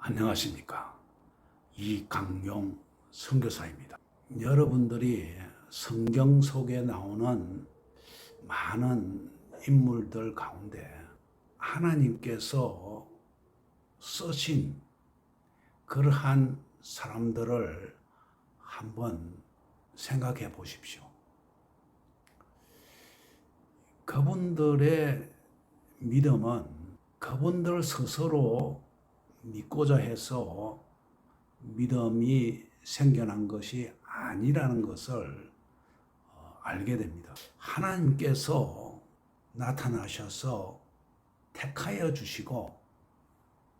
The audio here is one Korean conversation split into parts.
안녕하십니까. 이강용 선교사입니다. 여러분들이 성경 속에 나오는 많은 인물들 가운데 하나님께서 쓰신 그러한 사람들을 한번 생각해 보십시오. 그분들의 믿음은 그분들 스스로 믿고자 해서 믿음이 생겨난 것이 아니라는 것을 어, 알게 됩니다. 하나님께서 나타나셔서 택하여 주시고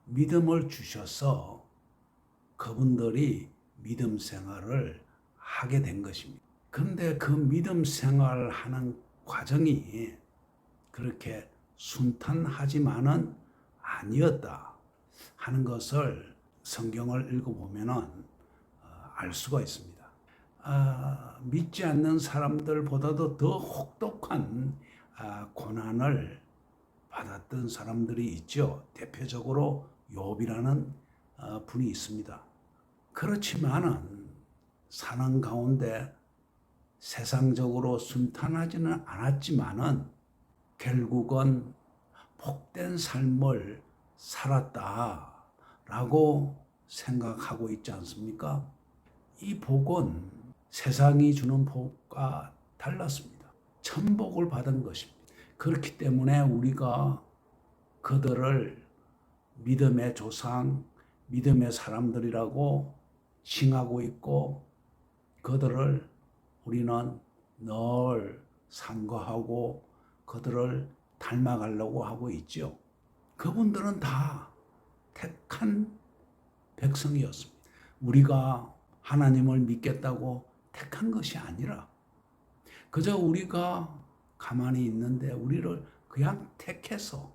믿음을 주셔서 그분들이 믿음 생활을 하게 된 것입니다. 그런데 그 믿음 생활하는 과정이 그렇게 순탄하지만은 아니었다 하는 것을 성경을 읽어보면은 어, 알 수가 있습니다. 아, 믿지 않는 사람들보다도 더 혹독한 아, 고난을 받았던 사람들이 있죠. 대표적으로 욥이라는 어, 분이 있습니다. 그렇지만은 사는 가운데 세상적으로 순탄하지는 않았지만은 결국은 복된 삶을 살았다라고 생각하고 있지 않습니까? 이 복은 세상이 주는 복과 달랐습니다. 천복을 받은 것입니다. 그렇기 때문에 우리가 그들을 믿음의 조상, 믿음의 사람들이라고 칭하고 있고 그들을 우리는 늘 상거하고 그들을 닮아가려고 하고 있죠. 그분들은 다 택한 백성이었습니다. 우리가 하나님을 믿겠다고 택한 것이 아니라 그저 우리가 가만히 있는데 우리를 그냥 택해서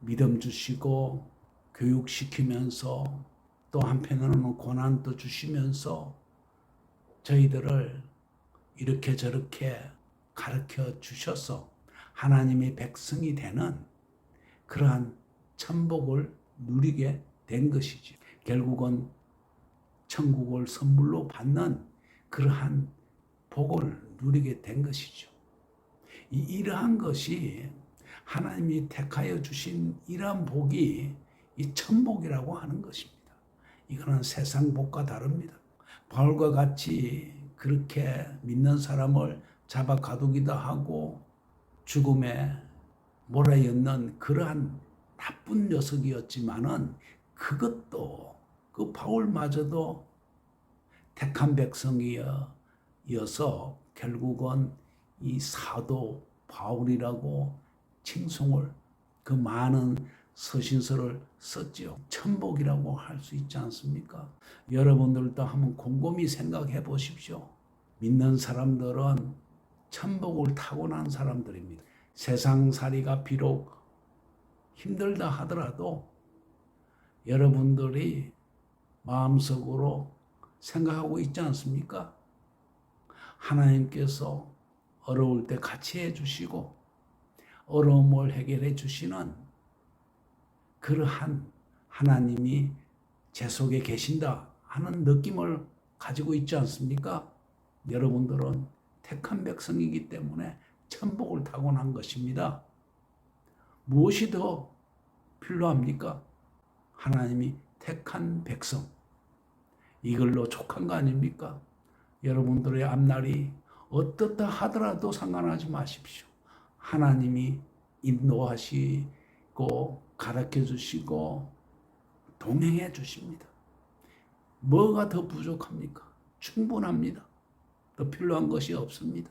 믿음 주시고 교육시키면서 또 한편으로는 고난도 주시면서 저희들을 이렇게 저렇게 가르쳐 주셔서 하나님의 백성이 되는 그러한 천복을 누리게 된 것이지. 결국은 천국을 선물로 받는 그러한 복을 누리게 된 것이죠. 이 이러한 것이 하나님이 택하여 주신 이러한 복이 이 천복이라고 하는 것입니다. 이거는 세상 복과 다릅니다. 바울과 같이 그렇게 믿는 사람을 잡아 가두기도 하고 죽음에 몰아였는 그러한 나쁜 녀석이었지만은 그것도 그 바울마저도 택한 백성이어서 결국은 이 사도 바울이라고 칭송을 그 많은 서신서를 썼지요. 천복이라고 할 수 있지 않습니까? 여러분들도 한번 곰곰이 생각해 보십시오. 믿는 사람들은 천복을 타고난 사람들입니다. 세상살이가 비록 힘들다 하더라도 여러분들이 마음속으로 생각하고 있지 않습니까? 하나님께서 어려울 때 같이 해주시고 어려움을 해결해 주시는 그러한 하나님이 제 속에 계신다 하는 느낌을 가지고 있지 않습니까? 여러분들은 택한 백성이기 때문에 천복을 타고난 것입니다. 무엇이 더 필요합니까? 하나님이 택한 백성. 이걸로 족한 거 아닙니까? 여러분들의 앞날이 어떻다 하더라도 상관하지 마십시오. 하나님이 인도하시고 가르쳐 주시고 동행해 주십니다. 뭐가 더 부족합니까? 충분합니다. 더 필요한 것이 없습니다.